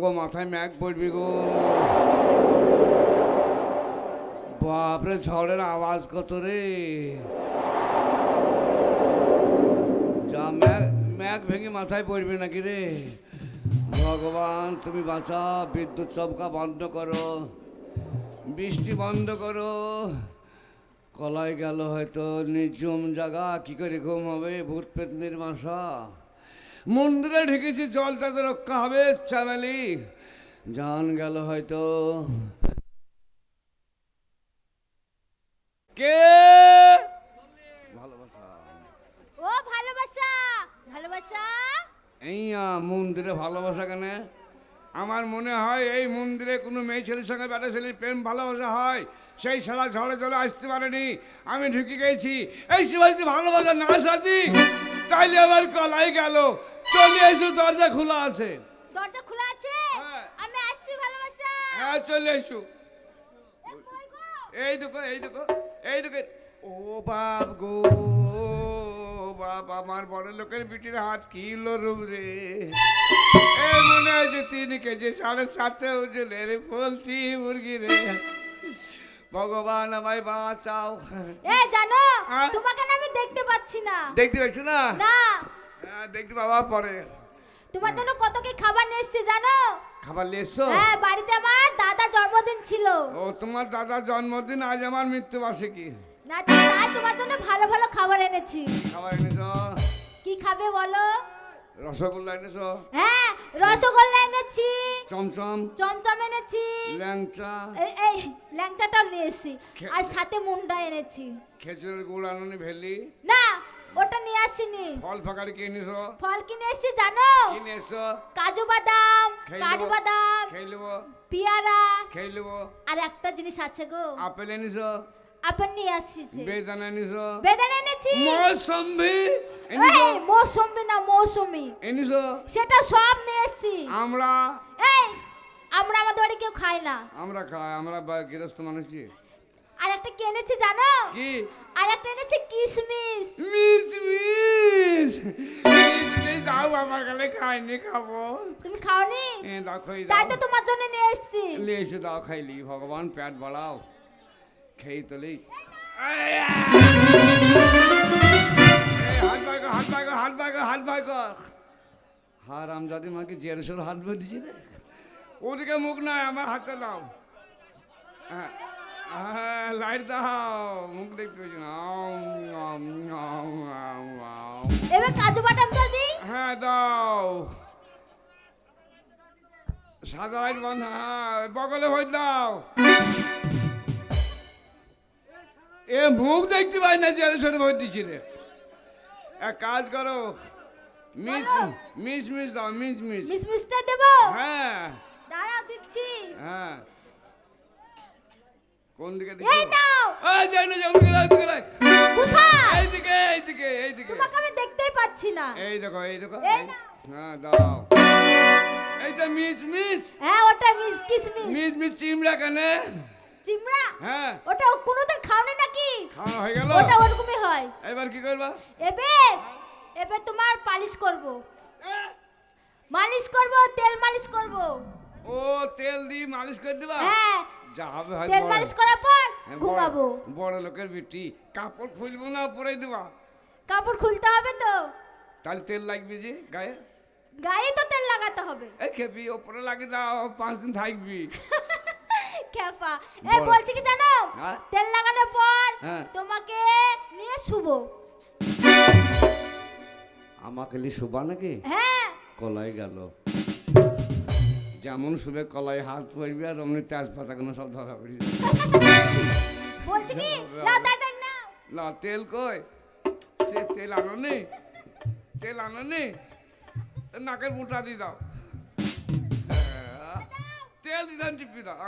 গো মাথায় ম্যাগ পড়বি গো। বাপরে, ঝড়ের আওয়াজ কত রে। যা, ম্যাগ ম্যাগ ভেঙে মাথায় পড়বি নাকি রে। ভগবান, তুমি বাঁচা বিদ্যুৎ চমকা বন্ধ করো, বৃষ্টি বন্ধ করো। কলাই গেল হয়তো নির্জম জায়গা, কি করে ঘুম হবে? ভূত পেতনির মাসা মন্দিরে ঢেকেছি জল তাতে রক্ষা হবে চামেলি। জান গেল হয়তো। কে? ভালোবাসা। ও ভালোবাসা! ভালোবাসা? এই মন্দিরে ভালোবাসা কেন? আমার মনে হয় এই মন্দিরে কোনো মেয়ে ছেলের সঙ্গে বেটা ছেলের প্রেম ভালোবাসা হয়। সেই শালা ঝড়ে চলে আসতে পারেনি। আমি ঢুকে গেছি। এই শিবাজি ভালোবাসা না সাজি তাইলে আমার কলাই গেল। চলে এসো দরজা খোলা আছে। দরজা খোলা আছে? হ্যাঁ। আমি আসছি ভালোবাসা। হ্যাঁ চলে এসো? এই দেখো এই দেখো এই দেখো। ও বাপ গো বাপ আমার বড় লোকের বিটির হাত কি লরুম রে? এ মনে হয় যে তিন কেজি সাড়ে সাতশো ওজনের ফলতি মুরগি রে। ভগবান আমায় বাঁচাও। এ জানো হ্যাঁ? তোমাকে আমি দেখতে পাচ্ছি না। দেখতে পাচ্ছ না? না। হ্যাঁ দেখতে বাবা পরে। তোমার জন্য কত কি খাবার নিয়ে এসেছি জানো? খাবার নিয়ে এসছো? হ্যাঁ বাড়িতে আমার দাদা জন্মদিন ছিল। ও তোমার দাদার জন্মদিন আজ আমার মৃত্যুবার্ষিকী। না তাই তোমার জন্য ভালো ভালো খাবার এনেছি। খাবার এনেছ? কি খাবে বলো? রসগোল্লা এনেছ? হ্যাঁ রসগোল্লা এনেছি। চমচম? চমচম এনেছি। ল্যাংচা? এই- এই ল্যাংচাটাও নিয়ে এসেছি। আর সাথে মুন্ডা এনেছি। খেজুরের গুড় আননি ভেলি না ওটা নিয়ে আসিনি। ফল ফাঁকারি কিনে নিছো ফল কিনে এসেছি জানো? কিনে এসো কাজু বাদাম কাঠু বাদাম খেয়ে নেব পিয়ারা। খেয়ে আর একটা জিনিস আছে গো। আপেল এনেছো? আপেল নিয়ে আসিছে। বেদানা এনেছো? বেদানা এনেছি। মৌসম্বি এনেছো? এই মৌসুমি না মৌসুমি। এনেছো? সেটা সব নিয়ে এসেছি। আমরা? এই আমরা আমাদের বাড়ি কেউ খায় না। আমরা খাই আমরা গৃহস্থ মানুষই আর একটা কি এনেছি জানো? কি? আর একটা এনেছি মিস মিস দাও আমার গালে খাইনি খাব। তুমি খাওনি? দাও। খাই তাই তো তোমার জন্য নিয়ে এসেছি। লে এসে দাও খাইলি। ভগবান পেট বাড়াও। খেয়ে তোলি। হাত কর হাত কর হাত কর হাত কর। হার আমজাদি মাকে জেরসের হাত বের দিছি রে? ওদিকে মুখ নাই আমার হাতে দাও হ্যাঁ, হ্যাঁ, লাইট দাও। মুখ দেখতে পাচ্ছি না। এবার কাজু বাদাম দাদি হ্যাঁ দাও। সাদা লাইট বন্ধ হ্যাঁ বগলে ভোট দাও। এ মুখ দেখতে পাই না যে সরে ভোট দিচ্ছি রে। এক কাজ করো। মিস মিস মিস দাও মিস মিস। মিসমিসটা দেবো? হ্যাঁ। দাঁড়াও দিচ্ছি। হ্যাঁ। কোন দিকে এই নাও! এই যাই না যাই দিকে দিকে লাগ কোথায়? এইদিকে এইদিকে এইদিকে তোমাকে আমি দেখতেই পাচ্ছি না। এই দেখো এই দেখো এই এই- হ্যাঁ দাও এইটা মিস মিস হ্যাঁ ওটা মিস কিসমিস মিস মিস চিমড়া কেনে? চিমড়া? হ্যাঁ। ওটা কোনোদিন খাওনি নাকি? খাওয়া হয়ে গেল? ওটা ওরকমই হয়। এবার কি করবা? এবার এবার তোমার পালিশ করব। মালিশ করব তেল মালিশ করব। ও তেল দিয়ে মালিশ করে দিবা? হ্যাঁ যা হবে হয় তেল মালিশ করার পর হ্যাঁ, ঘুমাবো। বড় লোকের বিটি। কাপড় খুলবো না পরে দিবা। কাপড় খুলতে হবে তো। তাহলে তেল লাগবে যে গায়ে? গায়ে তো তেল লাগাতে হবে। এই খেপি ওপরে লাগিয়ে দাও পাঁচ দিন থাকবি। খেপা। এই বল। বলছি কি জানো? হ্যাঁ? তেল লাগানোর পর হ্যাঁ। তোমাকে নিয়ে শুভ আমাকে লি শোভা নাকি? হ্যাঁ। কলাই গেল। যেমন শুভে কলাই হাত পড়বি আর অমনি তেজপাতা কোনো সব ধরা পড়ি বলছি কি? যাও, নাও যাও। না। তেল কই? তেল আনো নি? তেল আনো নি? নাকের মুঠা দিয়ে দাও। আহ, তেল দিদান টিপি দাও।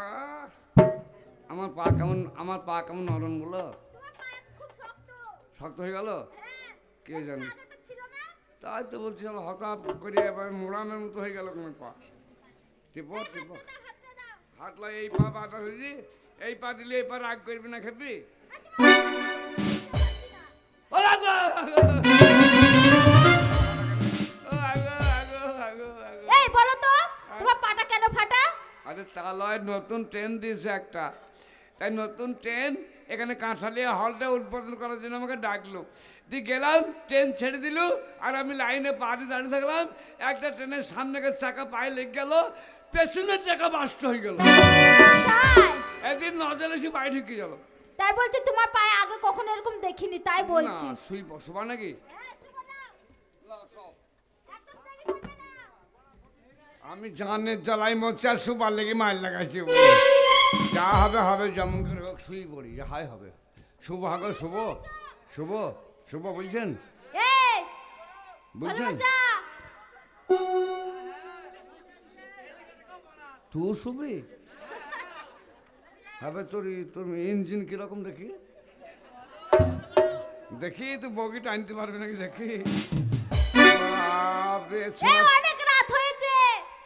আমার পা কেমন আমার পা কেমন নরম বলো? শক্ত। হয়ে গেল? হ্যাঁ। কে জানে? তাই তো বলছি হঠাৎ করে মোড়ামের মতো হয়ে গেল তোমার পা। টিপো টিপো। দাও, হাতলা এই পা হয়েছি এই পা দিলে এই পা রাগ করবি না খেপি? এই বলো তো তোমার পাটা কেন নতুন ট্রেন দিয়েছে একটা। তাই নতুন ট্রেন এখানে কাঁঠালিয়া হলটা উদ্বোধন করার জন্য আমাকে ডাকলো। দিয়ে গেলাম ট্রেন ছেড়ে দিল আর আমি লাইনে পাড়ে দাঁড়িয়ে থাকলাম। একটা ট্রেনের সামনে চাকা পায়ে লেগে গেল পেছনের চাকা বাস্ট হয়ে গেল। একদিন নজলে সে পায়ে ঢুকে গেল। তাই বলছি তোমার পায়ে আগে কখনো এরকম দেখিনি তাই বলছি। শুই বসবা নাকি? আমি জানের জ্বালাই মরছি আর সুপার লেগে মাইল লাগাইছি। যা হবে হবে যেমন করে হোক শুই পড়ি যা হয় হবে। শুভ হাগল শুভ। শুভ শুভ বলছেন? বলছেন? তুই শুবি হবে তোর তোর ইঞ্জিন কীরকম দেখি দেখি তুই বগি টানতে পারবি নাকি দেখি অনেক রাত হয়েছে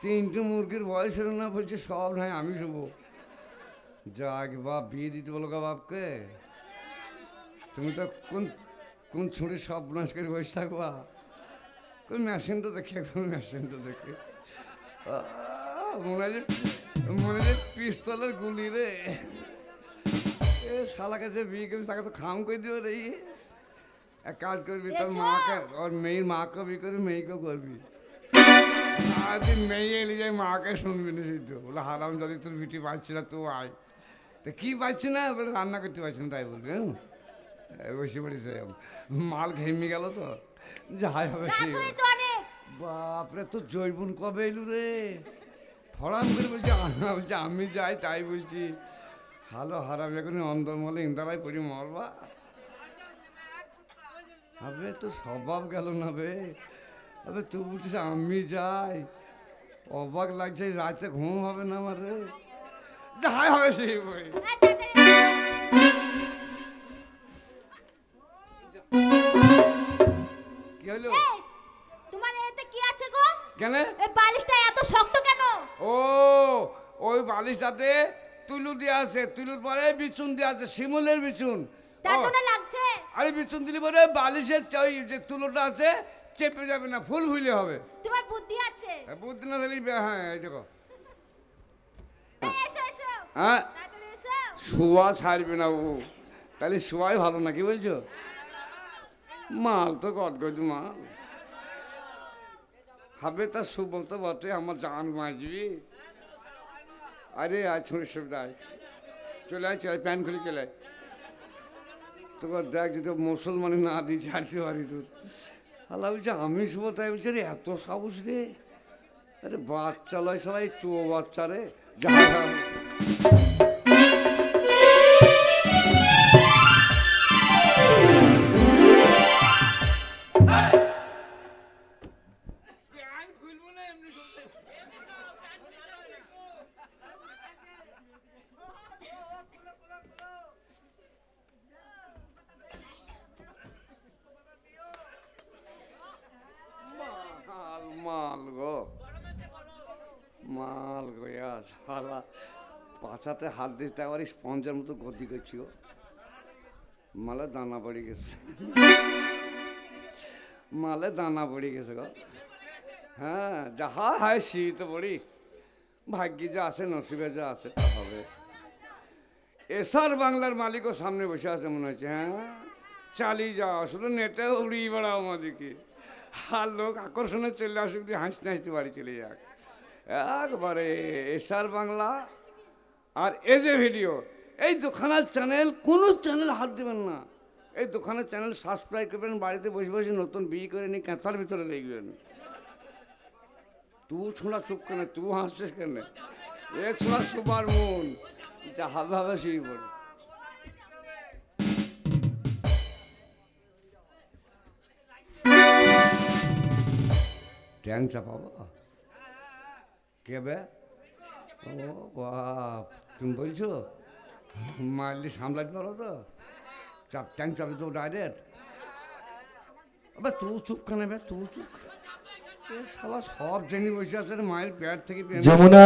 তিনটে মুরগির বয়স হলো না বলছে সব নাই আমি শুভ যাক বাপ বিয়ে দিতে বলো গা বাপকে তুমি তো কোন কোন ছুঁড়ে সব নাশ করে বসে থাকবা কোন মেশিনটা দেখে কোন মেশিনটা দেখে মনে হয় মনে হয় পিস্তলের গুলি রে। এ শালা কাছে বিয়ে করবি তাকে তো খাম করে দিও রে। এক কাজ করবি তোর মাকে ওর মেয়ের মাকে বিয়ে করবি মেয়েকেও করবি। সারাদিন মেয়ে এলে যাই মাকে শুনবি না শুধু বলে হারাম যদি তোর বিটি পাচ্ছি না তো আয়। তা কি পাচ্ছি না? বলে রান্না করতে পারছি না তাই বলবি হ্যাঁ বসে পড়েছে মাল ঘেমে গেল তো। যাই হবে সেই বাপরে তো জৈবন কবে এলু রে? ফড়ান করে বলছি আ- বলছি, আমি যাই, তাই বলছি। হালো হারাম এখন অন্দরমলে ইন্দারাই পড়ি মরবা। আবে, তো স্বভাব গেল না বে। আবে, তুই বলছিস, আমি যাই। অবাক লাগছে, রাতে ঘুম হবে না আমার রে। যাই হবে সেই বই। কি হলো এই তোমার এতে কি আছে গো কেন? এই বালিশটা এত শক্ত কেন? ও ওই বালিশটাতে তুলু দিয়ে আছে। তুলুর পরে বিচুন দিয়ে আছে শিমুলের বিচুন। তার জন্য লাগছে? আরে বিচুন দিলে পরে বালিশের ওই যে তুলোটা আছে চেপে যাবে না ফুল ফুলে হবে। তোমার বুদ্ধি আছে? বুদ্ধি না দিলে হ্যাঁ এই দেখো। হ্যাঁ? শোয়া ছাড়বে না ও। তাহলে শোয়াই ভালো না কি বলছো? মাল তো গদগদ মাল। হবে তা শুভ তো বটে, আমার জান বাঁচবি। আরে, আয় ছোট সুবিধায় চলে আয়, চলে প্যান খুলে চলে আয়। তোকে দেখ, যদি মুসলমানি না দিই ছাড়তে পারি তোর। আল্লাহ বলছে, আমি শুভ বলছে রে এত সাহস রে। আরে, বাচ্চা লয় সবাই চো বাচ্চা রে। যা। পাছাতে হাত দিতে আবার স্পঞ্জের মতো গতি করছি গো। মালে দানা পড়ে গেছে। মালে দানা পড়ে গেছে গো। হ্যাঁ যাহা হয় শীত পড়ি, ভাগ্যে যা আছে, নসিবে যা আছে, তা হবে। এসার বাংলার মালিকও সামনে বসে আছে মনে হচ্ছে হ্যাঁ? চালিয়ে যাওয়া শুধু নেটে উড়িয়ে বেড়াও আমাদেরকে আর লোক আকর্ষণে চলে আসুক হাসতে হাসতে বাড়ি চলে যাক। একবারে এসার বাংলা আর এ যে ভিডিও এই দোকানের চ্যানেল কোনো চ্যানেল হাত দেবেন না। এই দোকানের চ্যানেল সাবস্ক্রাইব করবেন, বাড়িতে বসে বসে নতুন বিয়ে করে নিয়ে কাঁথার ভিতরে দেখবেন। তু ছোঁড়া চুপ কেন? তু হাসছিস কেন? এ ছোঁড়া সুপার মন, যা হবে হবে সেই বল ট্যাং চাপাবো কে বে? ও বাপ, তুমি বলছো? মারলি সামলাতে পারো তো? চাপ ট্যাং চাপে তো ডাইরেক্ট আবে তু চুপ কেন বে তু চুপ। শালা সব জেনে বসে আছে মায়ের পেট থেকে যমুনা।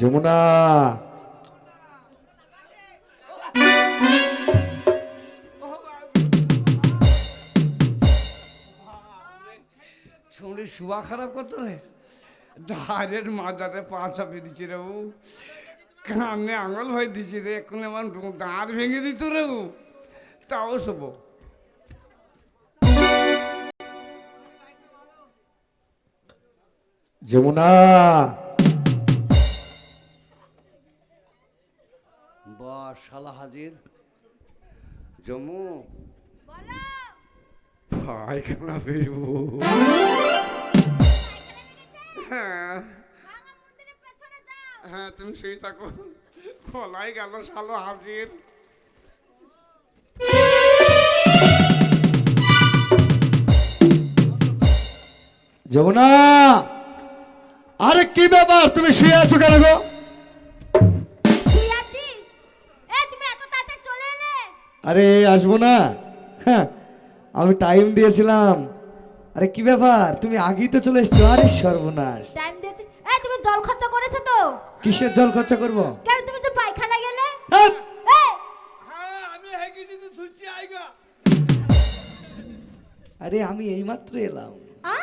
যমুনা। শুয়া খারাপ করতো রে? ডাইরেক্ট মাথাতে পা চাপিয়ে দিচ্ছে রে ও। কানে আঙুল হয়ে দিচ্ছে রে এখন আমার দাঁত ভেঙে দিত রে ও। তাও শোবো। যমুনা। বা শালা হাজির। জমু বলো পায়খানা ফিরবো হ্যাঁ। হ্যাঁ তুমি সেই থাকো। খোলাই গেল সালো হাজির। যমুনা আরে কি ব্যাপার? তুমি শুয়ে আছো কেন গো? আরে আসব না। হ্যাঁ আমি টাইম দিয়েছিলাম। আরে কি ব্যাপার? তুমি আগেই তো চলে এসছো আরে সর্বনাশ। টাইম দিয়েছি। এ তুমি জল খরচা করেছ তো? কিসের জল খরচা করব? কেন তুমি যে পায়খানা গেলে? হ্যাঁ, এ হ্যাঁ আমি হেগেছি তো ছুটছি আইগা আরে আমি এইমাত্র এলাম। আ?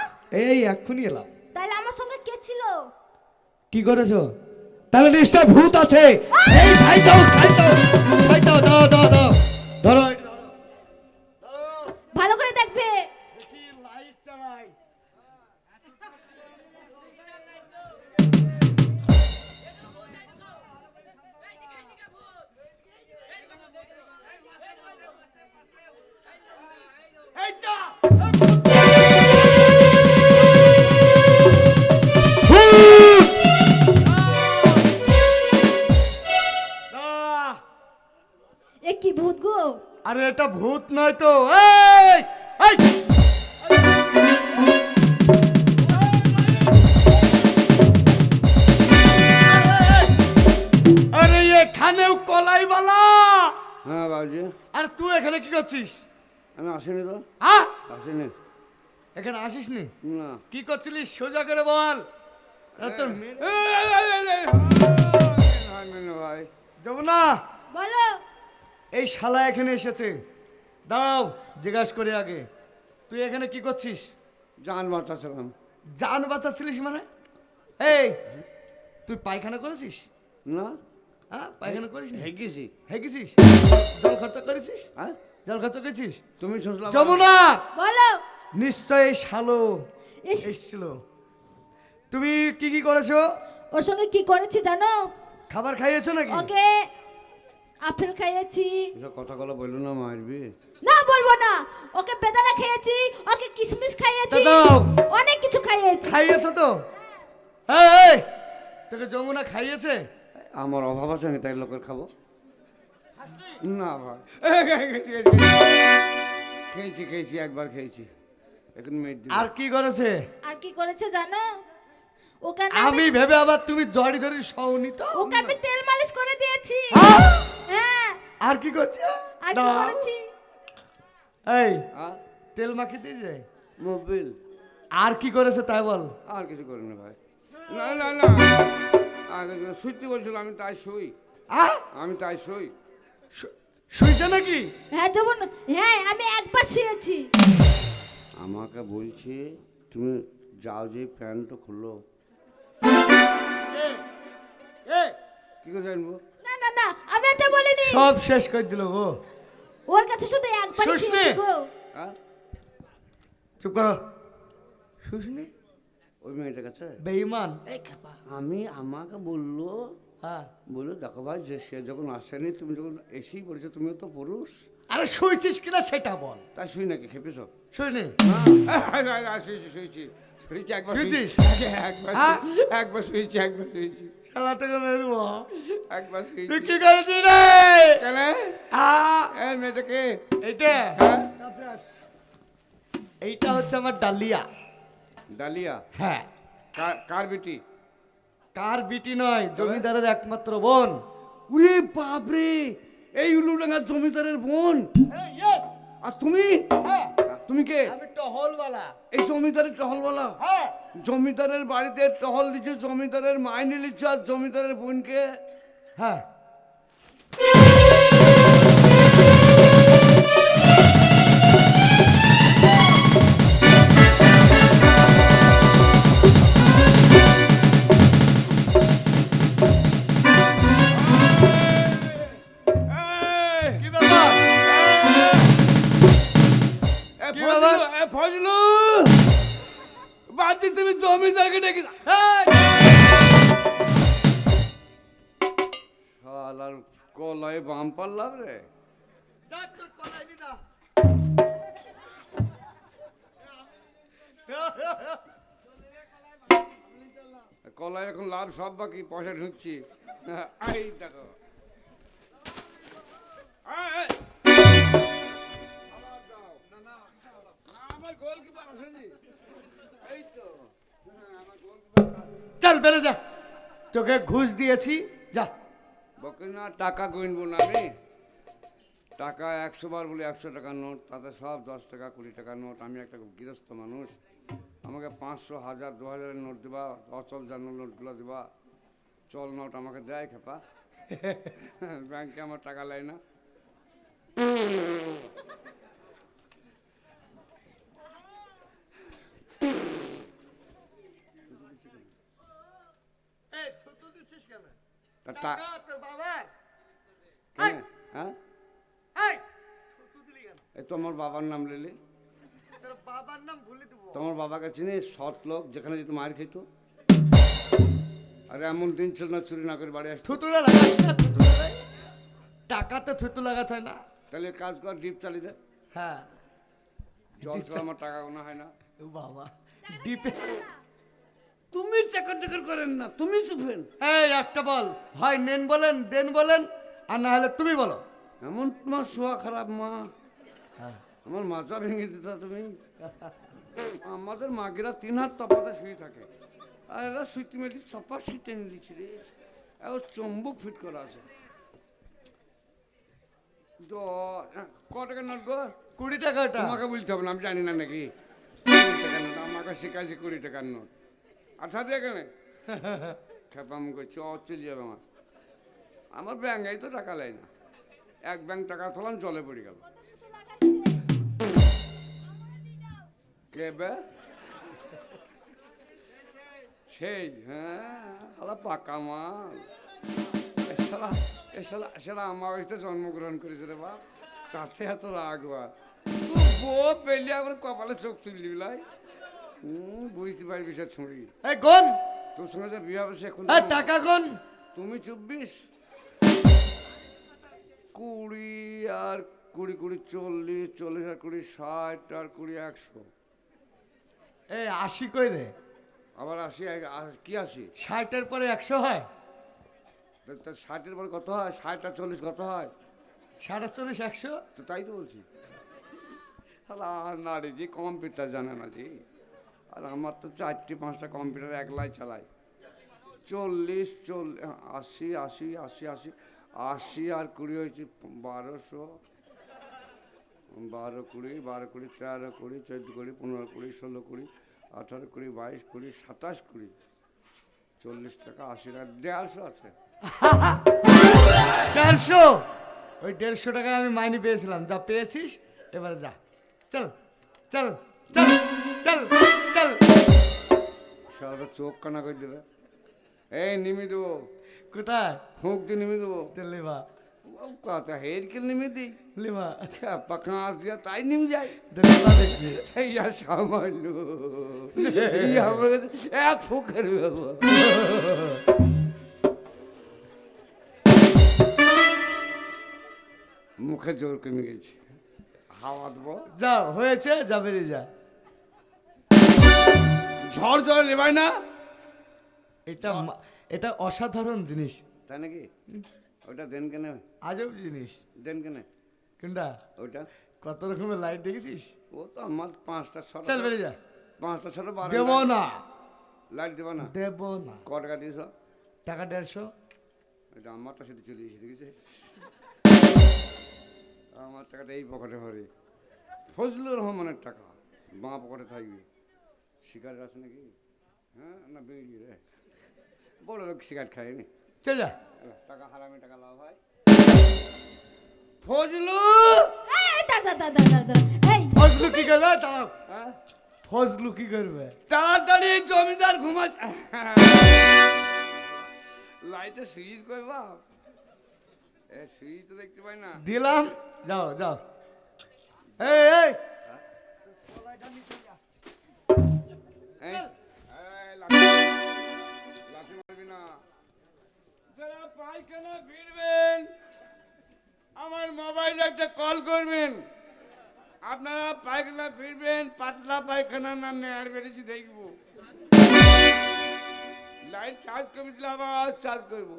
এই এক্ষুনি এলাম। তাহলে আমার সঙ্গে কে ছিল? কি করেছ? তাহলে নিশ্চয় ভূত আছে। এই ছাই দাও ছাই দাও ছাই দাও দাও দাও দাও। ধরো এটা ভূত নয় তো এই! আরে এখানেও কলাই বালা হ্যাঁ বাবুজি আর তুই এখানে কি করছিস আমি আসিনি তো হ্যাঁ আসিনি এখানে আসিস নি না কি করছিলিস সোজা করে বল ভাই, মেনু ভাই যমুনা বলো এই শালা এখানে এসেছে। দাঁড়াও জিজ্ঞাসা করে আগে। তুই এখানে কি করছিস? জান বাঁচাছিলাম। জান বাঁচাচ্ছিলিস মানে? এই তুই পায়খানা করেছিস? না। হ্যাঁ পায়খানা করিস? হেগেছি। হেগেছিস? জল খরচা করেছিস? হ্যাঁ। জল খরচা করেছিস? তুমি শুনলাম যমুনা! বলো। নিশ্চয় শালো এসছিল। তুমি কি কি করেছ? ওর সঙ্গে কি করেছি জানো? খাবার খাইয়েছো নাকি? ওকে। আপেল খাইয়েছি। কথাগুলো বলল না মারবি। না বলব না। ওকে বেদানা খেয়েছি ওকে কিশমিশ খাইয়েছি। অনেক কিছু খাইয়েছি। খাইয়েছো তো? এই, এই তোকে যমুনা খাইয়েছে? আমার অভাব আছে আমি তাই লোকের খাব। না ভাই। খেয়েছি, খেয়েছি, একবার খেয়েছি। এখন আর কি করেছে? আর কি করেছে জানো? ওকে আমি ভেবে আবার তুমি জড়ি ধরি সওনি তো। ওকে আমি তেল মালিশ করে দিয়েছি। হ্যাঁ। আর কি করছে? আর কি। করেছি? এই তেল মাখিয়ে দিয়েছে? মোবিল। আর কি করেছে তাই বল। আর কিছু করিনি ভাই। না না না। আগে শুইতে বলছিল আমি তাই শুই। আহ আমি তাই শুই। শুইছে নাকি? হ্যাঁ যেমন হ্যাঁ আমি একবার শুয়েছি। আমাকে বলছে তুমি যাও যে প্যান্টটা খুললো কি করে জানব? না না না আমি এটা বলিনি। সব শেষ করে দিল গো। ওর কাছে শুধু একবার শুসনি? গো। হ্যাঁ চুপ করো। শুসনি ওই মেয়েটার কাছে? বেঈমান। এই খাপা আমি আমাকে বলল হ্যাঁ। বলল দেখো ভাই যে সে যখন আসেনি তুমি যখন এসেই বলেছ তুমিও তো পুরুষ আরে শুয়েছিস কিনা সেটা বল। তাই শুই নাকি খেপেছ শুইনি। শুয়েছি শুয়েছি। শুয়েছি একবার শুয়েছিস? শুয়েছি। একবার হ্যাঁ? একবার শুয়েছি একবার শুয়েছি। শালা তোকে মেরে দেবো একবার তুই কি করেছিস রে? কেন? এই মেয়েটাকে? এইটা? হ্যাঁ? এইটা হচ্ছে আমার ডালিয়া। ডালিয়া? হ্যাঁ। কার- বেটি? কার বিটি নয় জমিদারের একমাত্র বোন। উরে বাপরে! এই উলুডাঙ্গার জমিদারের বোন? আর তুমি? আর তুমি কে? আমি টহলওয়ালা। এই জমিদারের টহলওয়ালা? হ্যাঁ। জমিদারের বাড়িতে টহল দিচ্ছে জমিদারের মাইনে নিচ্ছ আর জমিদারের বোনকে? হ্যাঁ। ফজলু! বাদ তুমি জমিদারকে ডেকে শালার কলায় বাম পারলাম রে। কলায় এখন লাভ সব বাকি পয়সা ঢুকছি। এই দেখো। চল বেরো যা। তোকে ঘুষ দিয়েছি যা। বকে না টাকা গুনবো না আমি। টাকা একশো বার বলে একশো টাকার নোট তাতে সব দশ টাকা কুড়ি টাকার নোট। আমি একটা গৃহস্থ মানুষ। আমাকে পাঁচশো হাজার দু হাজারের নোট দেবা অচল জানো নোটগুলো দেবা। চল নোট আমাকে দেয় খেপা। ব্যাংকে আমার টাকা লাই না। কেন? হ্যাঁ? এই! তোমার বাবার নাম লিলি। বাবার নাম ভুলে দেবো। তোমার বাবাকে চিনি? সৎ লোক যেখানে যেত মার খেত। আরে এমন দিন ছিল না চুরি না করে বাড়ি আসতো। টাকা তো থুতু লাগাতে হয় না। তাহলে কাজ কর ডিপ চালিয়ে দে। হ্যাঁ। জল ছাড়া আমার টাকা গোনা হয় না। বাবা। ডিপে তুমি চাকর চাকর করেন না তুমি চুপেন এই একটা বল। হয় নেন বলেন দেন বলেন আর না হলে তুমি বলো। এমন তোমার শোয়া খারাপ মা। হ্যাঁ। আমার মাথা ভেঙে দিত তুমি। আমাদের মাগেরা তিন হাত তফাতে শুয়ে থাকে। আর এরা সুইতি মেটি চপা শীতে নিয়েছি রে। এও চম্বুক ফিট করা আছে। ক টাকা নোট গো? কুড়ি টাকা ওটা। তোমাকে বলতে হবে না আমি জানি না নাকি। কুড়ি টাকার নোট আমাকে শেখাইছে কুড়ি টাকার নোট। আঠা দিয়ে কেন খেপা মুখ চ চলে যাবে আমার। আমার ব্যাঙ্গাই তো টাকা লাই না। এক ব্যাংক টাকা তোলাম, জলে পড়ে গেল। কে বে? সেই হ্যাঁ আলা পাকা মাল। এসালা এসালা এসালা আমার বাড়িতে জন্মগ্রহণ করেছে রে বাপ। তাতে এত রাগ বা পেলে আবার কপালে চোখ তুলি দিলাই হুম বুঝতে পারবি সে ছুঁড়ি এই কোন? তোর সঙ্গে যে বিয়ে হবে সে এখন এই টাকা কোন? তুমি চব্বিশ। কুড়ি আর কুড়ি কুড়ি চল্লিশ চল্লিশ আর কুড়ি ষাট আর কুড়ি একশো। এই আশি কই রে? আবার আশি কি আশি? ষাটের পরে একশো হয়? তা- তা ষাটের পরে কত হয়? ষাট আর চল্লিশ কত হয়? ষাট আর চল্লিশ একশো? তো তাই তো বলছি। তাহলে আর না রে জি কম্পিউটার জানে না জি। আর আমার তো চারটি, পাঁচটা কম্পিউটার একলাই চালাই। চল্লিশ চল্লিশ আশি আশি আশি আশি আশি আর কুড়ি হয়েছে, বারোশো। বারো কুড়ি বারো কুড়ি, তেরো কুড়ি, চোদ্দ কুড়ি, পনেরো কুড়ি, ষোলো কুড়ি, আঠারো কুড়ি, বাইশ কুড়ি, সাতাশ কুড়ি। চল্লিশ টাকা, আশি টাকা, দেড়শো আছে। দেড়শো? ওই দেড়শো টাকা আমি মাইনে পেয়েছিলাম। যা পেয়েছিস, এবারে যা। চল চল চল চল। সারা চোখ কানা করে দেবে। এই নিমি দেবো। কোথায়? ফুঁক দিয়ে নিমি দেবো। লিবা। কথা নিমি দিই। দিয়া তাই নিম সামান্য। এক ফুকের বাবা মুখে জোর কমে গেছে। হাওয়া দেবো। যা হয়েছে যা বেরিয়ে যা। ঝড় ঝড় নেবাই না? এটা এটা অসাধারণ জিনিস। তাই নাকি? ওটা দেন কেনে? আজব জিনিস। দেন কেনে? কোনটা ওটা কত রকমের লাইট দেখেছিস? ও তো আমার পাঁচটা ছটা চল বেরিয়ে যা। পাঁচটা ছটা বারো দেব না। লাইট দেবা না? দেব না। ক টাকা দিয়েছ? টাকা দেড়শো। এটা আমার তো সেটা চলে এসে দেখেছে আমার টাকাটা এই পকেটে ভরে। ফজলুর রহমানের টাকা। বাঁ পকেটে থাকবে। সিগারেট আছে নাকি হ্যাঁ না বেরিয়ে রে বড় লোক সিগারেট খায়নি চল যা টাকা হারামে টাকা লাভ হয় ফজলু ফজলু কি করবে দাঁড়াও হ্যাঁ ফজলু কি করবে তাড়াতাড়ি জমিদার ঘুমাচ্ছে লাইটে সুইচ কই বাপ এ সুইচ তো দেখতে পাই না দিলাম যাও যাও এই এই যারা পায়খানা ফিরবেন আমার মোবাইলে একটা কল করবেন। আপনারা পায়খানা ফিরবেন পাতলা পায়খানা না নেয়ার বেড়েছি দেখব। লাইট চার্জ করে আবার চার্জ করব।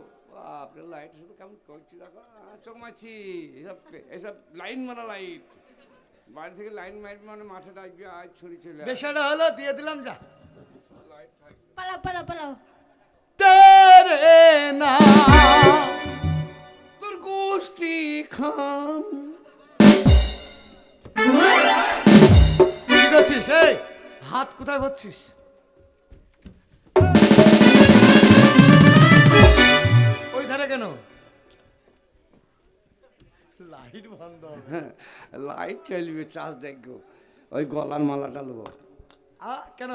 আপনার লাইট কেমন করছি দেখো চকমাছি এসব এসব লাইন মারা লাইট। বাড়ি থেকে লাইন মারবে মানে মাঠে ডাকবে আজ ছড়ি চলে। বিষয়টা হলো দিয়ে দিলাম যা। পালাও পালাও পালাও। তেরে না। তোর গোষ্ঠী খাম। কি করছিস এই? হাত কোথায় ভরছিস? ওই ধারে কেন? লাইট বন্ধ লাইট চলবে চার্জ দেখব ওই গলার মালাটা আ কেন?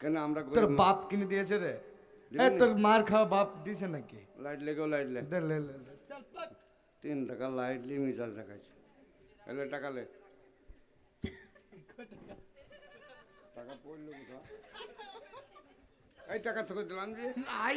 কেন আমরা তোর বাপ কিনে দিয়েছে রে। তোর মার খাওয়া বাপ দিয়েছে নাকি? লাইট লেগেও লাইট লে। লে লে লে। তিন টাকা লাইট লিমিটার দেখাচ্ছে এলে টাকা লে। টাকা পড়ল কোথা এই টাকা তোকে দিলাম যে। আই।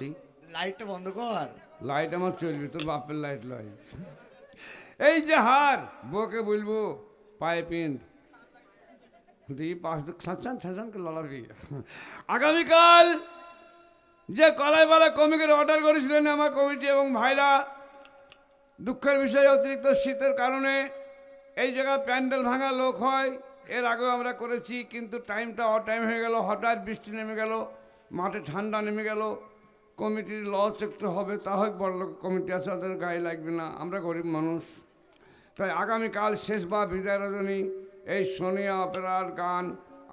গজমতি লাইটটা বন্ধ কর। লাইট আমার চলবে তোর বাপের লাইট লয়। এই যে হার বউকে বলব পায়ে পিন। দিয়ে পাশ ছাঁচান ছাঁচান লড়াবি আগামীকাল যে কলাইবালা কমিটির অর্ডার করেছিলেন আমার কমিটি এবং ভাইরা দুঃখের বিষয় অতিরিক্ত শীতের কারণে এই জায়গায় প্যান্ডেল ভাঙা লোক হয় এর আগেও আমরা করেছি কিন্তু টাইমটা অ টাইম হয়ে গেল হঠাৎ বৃষ্টি নেমে গেল মাঠে ঠান্ডা নেমে গেল। কমিটির লস একটু হবে, তা হোক বড় লোক কমিটি আছে, তাদের গায়ে লাগবে না, আমরা গরিব মানুষ। তাই আগামীকাল শেষ বা বিদায় রজনী, এই সোনিয়া অপেরার গান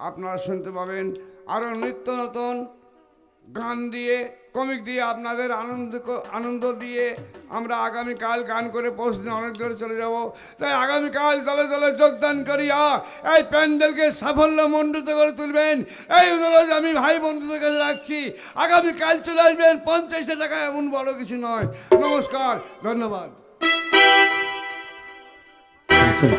আপনারা শুনতে পাবেন। আরও নিত্য নতুন গান দিয়ে কমিক দিয়ে আপনাদের আনন্দ আনন্দ দিয়ে আমরা আগামীকাল গান করে পরশুদিন অনেক দূরে চলে যাব। তাই আগামীকাল দলে দলে যোগদান করিয়া এই প্যান্ডেলকে সাফল্য মণ্ডিত করে তুলবেন। এই অনুরোধ আমি ভাই বন্ধুদের কাছে রাখছি, আগামীকাল চলে আসবেন পঞ্চাশটা টাকা, এমন বড় কিছু নয়। নমস্কার, ধন্যবাদ।